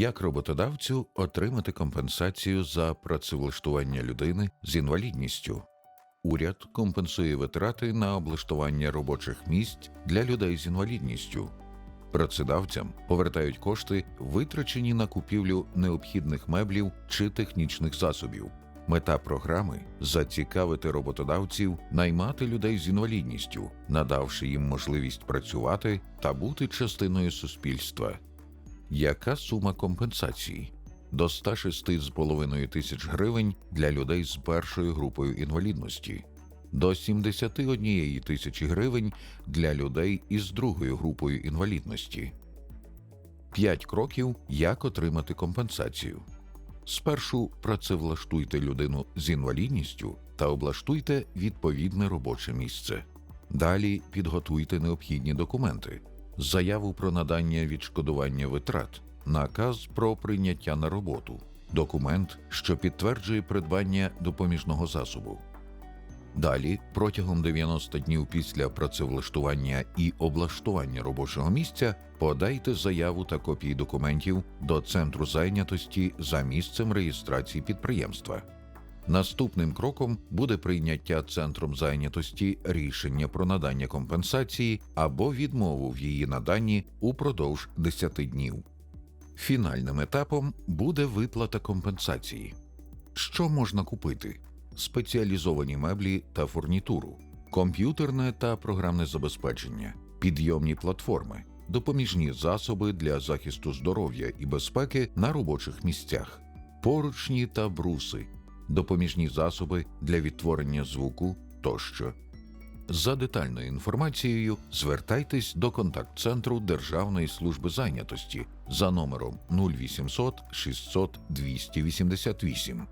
Як роботодавцю отримати компенсацію за працевлаштування людини з інвалідністю? Уряд компенсує витрати на облаштування робочих місць для людей з інвалідністю. Працедавцям повертають кошти, витрачені на купівлю необхідних меблів чи технічних засобів. Мета програми зацікавити роботодавців наймати людей з інвалідністю, надавши їм можливість працювати та бути частиною суспільства. Яка сума компенсації? До 106,5 тисяч гривень для людей з першою групою інвалідності, до 71 тисячі гривень для людей із другою групою інвалідності. 5 кроків, як отримати компенсацію. Спершу працевлаштуйте людину з інвалідністю та облаштуйте відповідне робоче місце. Далі підготуйте необхідні документи, заяву про надання відшкодування витрат, наказ про прийняття на роботу, документ, що підтверджує придбання допоміжного засобу. Далі, протягом 90 днів після працевлаштування і облаштування робочого місця, подайте заяву та копії документів до центру зайнятості за місцем реєстрації підприємства. Наступним кроком буде прийняття центром зайнятості рішення про надання компенсації або відмову в її наданні упродовж 10 днів. Фінальним етапом буде виплата компенсації. Що можна купити? Спеціалізовані меблі та фурнітуру, комп'ютерне та програмне забезпечення, підйомні платформи, допоміжні засоби для захисту здоров'я і безпеки на робочих місцях, поручні та бруси, допоміжні засоби для відтворення звуку тощо. За детальною інформацією звертайтесь до контакт-центру Державної служби зайнятості за номером 0800 600 288